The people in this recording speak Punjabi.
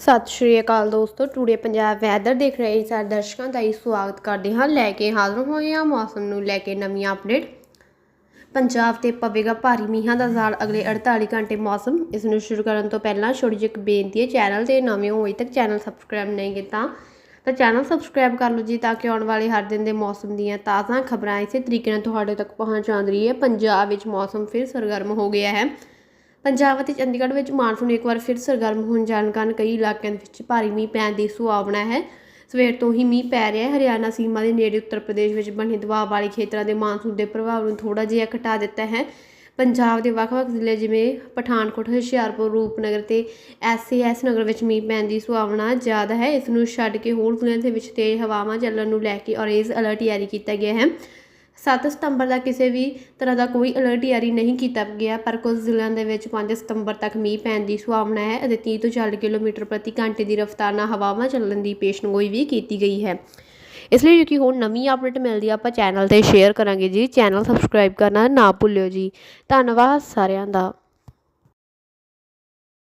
ਸਤਿ ਸ਼੍ਰੀ ਅਕਾਲ ਦੋਸਤੋ, ਟੂਡੇ ਪੰਜਾਬ ਵੈਦਰ ਦੇਖ ਰਹੇ ਸਾਰੇ ਦਰਸ਼ਕਾਂ ਦਾ ਹੀ ਸਵਾਗਤ ਕਰਦੇ ਹਾਂ। ਲੈ ਕੇ ਹਾਜ਼ਰ ਹੋਏ ਹਾਂ ਮੌਸਮ ਨੂੰ ਲੈ ਕੇ ਨਵੀਆਂ ਅਪਡੇਟ ਪੰਜਾਬ ਤੇ ਪਵੇਗਾ ਭਾਰੀ ਮੀਂਹਾਂ ਦਾ ਜ਼ਾਲ। ਅਗਲੇ 48 ਘੰਟੇ ਮੌਸਮ ਇਸ ਨੂੰ ਸ਼ੁਰੂ ਕਰਨ ਤੋਂ ਪਹਿਲਾਂ ਛੋਟੀ ਜਿਹੀ ਇੱਕ ਬੇਨਤੀ ਹੈ, ਚੈਨਲ ਤੇ ਨਵੇਂ ਹੋ ਅਜੇ ਤੱਕ ਚੈਨਲ ਸਬਸਕ੍ਰਾਈਬ ਨਹੀਂ ਕੀਤਾ ਤਾਂ ਚੈਨਲ ਸਬਸਕ੍ਰਾਈਬ ਕਰ ਲਓ ਜੀ, ਤਾਂ ਕਿ ਆਉਣ ਵਾਲੇ ਹਰ ਦਿਨ ਦੇ ਮੌਸਮ ਦੀਆਂ ਤਾਜ਼ਾ ਖਬਰਾਂ ਇਸੇ ਤਰੀਕੇ ਨਾਲ ਤੁਹਾਡੇ ਤੱਕ ਪਹੁੰਚਾਉਂਦੀ ਹੈ ਪੰਜਾਬ ਵਿੱਚ ਮੌਸਮ ਫਿਰ ਸਰਗਰਮ ਹੋ ਗਿਆ ਹੈ। ਪੰਜਾਬ ਅਤੇ ਚੰਡੀਗੜ੍ਹ ਵਿੱਚ ਮਾਨਸੂਨ ਇੱਕ ਵਾਰ ਫਿਰ ਸਰਗਰਮ ਹੋਣ ਜਾਣ ਕਾਰਨ ਕਈ ਇਲਾਕਿਆਂ ਦੇ ਵਿੱਚ ਭਾਰੀ ਮੀਂਹ ਪੈਣ ਦੀ ਸੰਭਾਵਨਾ ਹੈ। ਸਵੇਰ ਤੋਂ ਹੀ ਮੀਂਹ ਪੈ ਰਿਹਾ ਹੈ। ਹਰਿਆਣਾ ਸੀਮਾ ਦੇ ਨੇੜੇ ਉੱਤਰ ਪ੍ਰਦੇਸ਼ ਵਿੱਚ ਬਣੇ ਦਬਾਅ ਵਾਲੇ ਖੇਤਰਾਂ ਦੇ ਮਾਨਸੂਨ ਦੇ ਪ੍ਰਭਾਵ ਨੂੰ ਥੋੜਾ ਜਿਹਾ ਘਟਾ ਦਿੱਤਾ ਹੈ। ਪੰਜਾਬ ਦੇ ਵੱਖ-ਵੱਖ ਜ਼ਿਲ੍ਹੇ ਜਿਵੇਂ ਪਠਾਨਕੋਟ, ਹੁਸ਼ਿਆਰਪੁਰ, ਰੂਪਨਗਰ ਤੇ ਐਸਏਐਸ ਨਗਰ ਵਿੱਚ ਮੀਂਹ ਪੈਣ ਦੀ ਸੰਭਾਵਨਾ ਜ਼ਿਆਦਾ ਹੈ। ਇਸ ਨੂੰ ਛੱਡ ਕੇ ਹੋਰ ਜ਼ਿਲ੍ਹਿਆਂ ਦੇ ਵਿੱਚ ਤੇਜ਼ ਹਵਾਵਾਂ ਚੱਲਣ ਨੂੰ ਲੈ ਕੇ ਔਰੇਂਜ ਅਲਰਟ ਜਾਰੀ ਕੀਤਾ ਗਿਆ ਹੈ। 7 ਸਤੰਬਰ ਦਾ ਕਿਸੇ ਵੀ ਤਰ੍ਹਾਂ ਦਾ ਕੋਈ ਅਲਰਟ ਜਾਰੀ ਨਹੀਂ ਕੀਤਾ ਗਿਆ, ਪਰ ਕੁਝ ਜ਼ਿਲ੍ਹਿਆਂ ਦੇ ਵਿੱਚ 5 ਸਤੰਬਰ ਤੱਕ ਮੀਂਹ ਪੈਣ ਦੀ ਸੰਭਾਵਨਾ ਹੈ ਅਤੇ 30 ਤੋਂ 40 ਕਿਲੋਮੀਟਰ ਪ੍ਰਤੀ ਘੰਟੇ ਦੀ ਰਫ਼ਤਾਰ ਨਾਲ ਹਵਾਵਾਂ ਚੱਲਣ ਦੀ ਪੇਸ਼ਨਗੋਈ ਵੀ ਕੀਤੀ ਗਈ ਹੈ। ਇਸ ਲਈ ਕਿ ਹੁਣ ਨਵੀਂ ਅਪਡੇਟ ਮਿਲਦੀ ਆ, ਆਪਾਂ ਚੈਨਲ ਤੇ ਸ਼ੇਅਰ ਕਰਾਂਗੇ ਜੀ। ਚੈਨਲ ਸਬਸਕ੍ਰਾਈਬ ਕਰਨਾ ਨਾ ਭੁੱਲਿਓ ਜੀ। ਧੰਨਵਾਦ ਸਾਰਿਆਂ ਦਾ।